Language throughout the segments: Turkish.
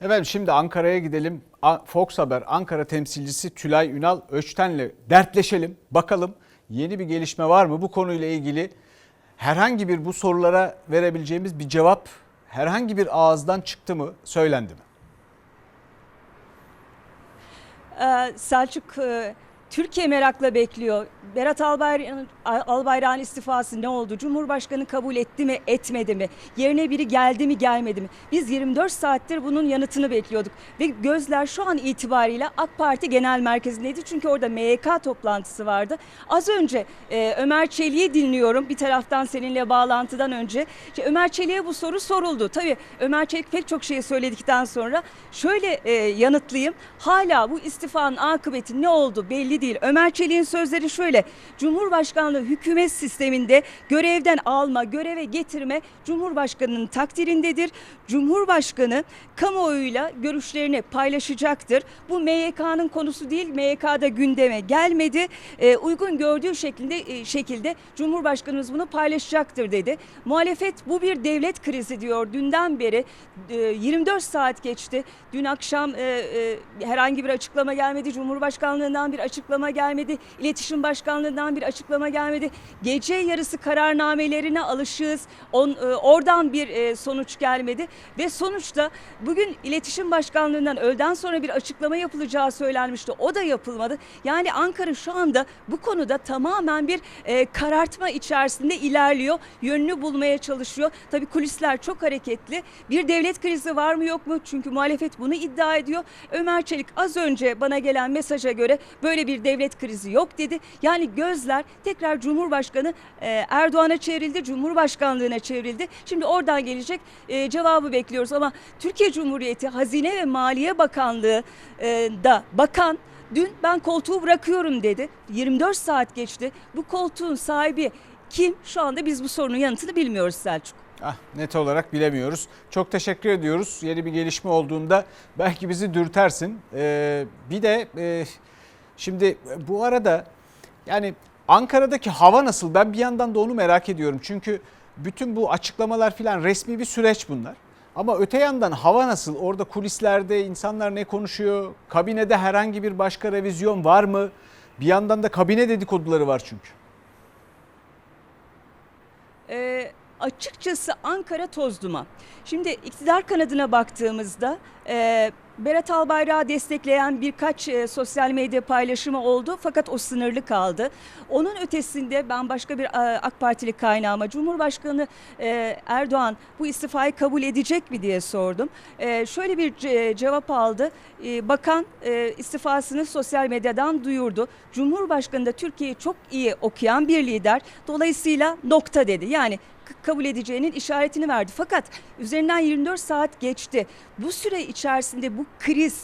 Efendim şimdi Ankara'ya gidelim. Fox Haber Ankara temsilcisi Tülay Ünal Öçten'le dertleşelim. Bakalım yeni bir gelişme var mı bu konuyla ilgili? Herhangi bir bu sorulara verebileceğimiz bir cevap herhangi bir ağızdan çıktı mı, söylendi mi? Ee, Selçuk e, Türkiye merakla bekliyor. Berat Albayrak'ın Albayrak'ın istifası ne oldu? Cumhurbaşkanı kabul etti mi, etmedi mi? Yerine biri geldi mi, gelmedi mi? Biz 24 saattir bunun yanıtını bekliyorduk ve gözler şu an itibariyle AK Parti Genel Merkezi'ndeydi. Çünkü orada MYK toplantısı vardı. Az önce e, Ömer Çelik'i dinliyorum. Bir taraftan seninle bağlantıdan önce. İşte Ömer Çelik'e bu soru soruldu. Tabii Ömer Çelik pek çok şeyi söyledikten sonra şöyle e, yanıtlayayım. Hala bu istifanın akıbeti ne oldu belli değil. Ömer Çelik'in sözleri şöyle. Cumhurbaşkanlığı hükümet sisteminde görevden alma, göreve getirme Cumhurbaşkanının takdirindedir. Cumhurbaşkanı kamuoyuyla görüşlerini paylaşacaktır. Bu MYK'nın konusu değil. MYK'da gündeme gelmedi. E, uygun gördüğü şekilde e, şekilde Cumhurbaşkanımız bunu paylaşacaktır dedi. Muhalefet bu bir devlet krizi diyor. Dünden beri e, 24 saat geçti. Dün akşam e, e, herhangi bir açıklama gelmedi. Cumhurbaşkanlığından bir açıklama gelmedi. İletişim Başkanlığından bir açıklama gelmedi. Gece yarısı kararnamelerine alışığız. On, e, oradan bir e, sonuç gelmedi ve sonuçta bugün İletişim Başkanlığından öğleden sonra bir açıklama yapılacağı söylenmişti. O da yapılmadı. Yani Ankara şu anda bu konuda tamamen bir e, karartma içerisinde ilerliyor. Yönünü bulmaya çalışıyor. Tabii kulisler çok hareketli. Bir devlet krizi var mı yok mu? Çünkü muhalefet bunu iddia ediyor. Ömer Çelik az önce bana gelen mesaja göre böyle bir devlet krizi yok dedi. Yani gözler tekrar Cumhurbaşkanı e, Erdoğan'a çevrildi, Cumhurbaşkanlığına çevrildi. Şimdi oradan gelecek e, cevabı bekliyoruz ama Türkiye Cumhuriyeti Hazine ve Maliye Bakanlığı e, da bakan dün ben koltuğu bırakıyorum dedi. 24 saat geçti. Bu koltuğun sahibi kim? Şu anda biz bu sorunun yanıtını bilmiyoruz Selçuk. Ah, net olarak bilemiyoruz. Çok teşekkür ediyoruz. Yeni bir gelişme olduğunda belki bizi dürtersin. Ee, bir de e, şimdi bu arada yani Ankara'daki hava nasıl? Ben bir yandan da onu merak ediyorum. Çünkü bütün bu açıklamalar filan resmi bir süreç bunlar. Ama öte yandan hava nasıl? Orada kulislerde insanlar ne konuşuyor? Kabinede herhangi bir başka revizyon var mı? Bir yandan da kabine dedikoduları var çünkü. Ee, açıkçası Ankara toz duman. Şimdi iktidar kanadına baktığımızda e, Berat Albayrak'ı destekleyen birkaç e, sosyal medya paylaşımı oldu fakat o sınırlı kaldı. Onun ötesinde ben başka bir e, AK Partili kaynağıma Cumhurbaşkanı e, Erdoğan bu istifayı kabul edecek mi diye sordum. E, şöyle bir ce- cevap aldı. E, bakan e, istifasını sosyal medyadan duyurdu. Cumhurbaşkanı da Türkiye'yi çok iyi okuyan bir lider. Dolayısıyla nokta dedi. Yani kabul edeceğinin işaretini verdi. Fakat üzerinden 24 saat geçti. Bu süre içerisinde bu kriz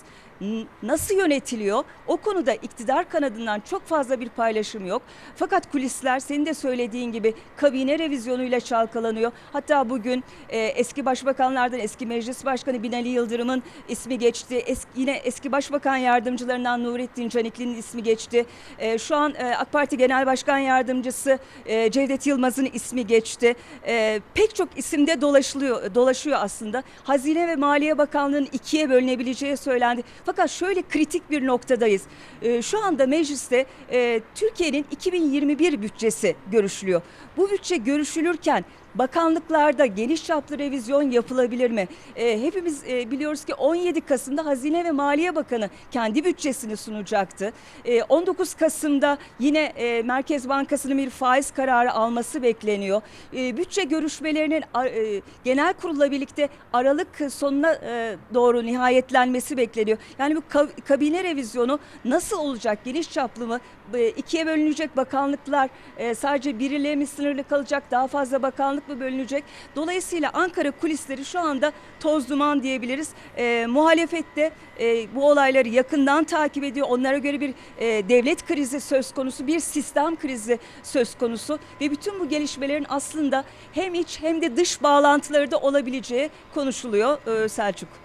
nasıl yönetiliyor? O konuda iktidar kanadından çok fazla bir paylaşım yok. Fakat kulisler senin de söylediğin gibi kabine revizyonuyla çalkalanıyor. Hatta bugün e, eski başbakanlardan eski meclis başkanı Binali Yıldırım'ın ismi geçti. Eski, yine eski başbakan yardımcılarından Nurettin Canikli'nin ismi geçti. E, şu an e, AK Parti Genel Başkan Yardımcısı e, Cevdet Yılmaz'ın ismi geçti. E, pek çok isimde dolaşılıyor, dolaşıyor aslında. Hazine ve Maliye Bakanlığı'nın ikiye bölünebileceği söylendi. Fakat şöyle kritik bir noktadayız. E, şu anda mecliste e, Türkiye'nin 2021 bütçesi görüşülüyor. Bu bütçe görüşülürken bakanlıklarda geniş çaplı revizyon yapılabilir mi? E, hepimiz e, biliyoruz ki 17 Kasım'da Hazine ve Maliye Bakanı kendi bütçesini sunacaktı. E, 19 Kasım'da yine e, Merkez Bankası'nın bir faiz kararı alması bekleniyor. E, bütçe görüşmelerinin e, genel kurulla birlikte Aralık sonuna e, doğru nihayetlenmesi bekleniyor. Yani bu ka- kabine revizyonu nasıl olacak? Geniş çaplı mı? E, ikiye bölünecek bakanlıklar e, sadece biriyle mi sınırlı kalacak? Daha fazla bakanlık mı bölünecek? Dolayısıyla Ankara kulisleri şu anda toz duman diyebiliriz. E, muhalefette e, bu olayları yakından takip ediyor. Onlara göre bir e, devlet krizi söz konusu, bir sistem krizi söz konusu ve bütün bu gelişmelerin aslında hem iç hem de dış bağlantıları da olabileceği konuşuluyor e, Selçuk.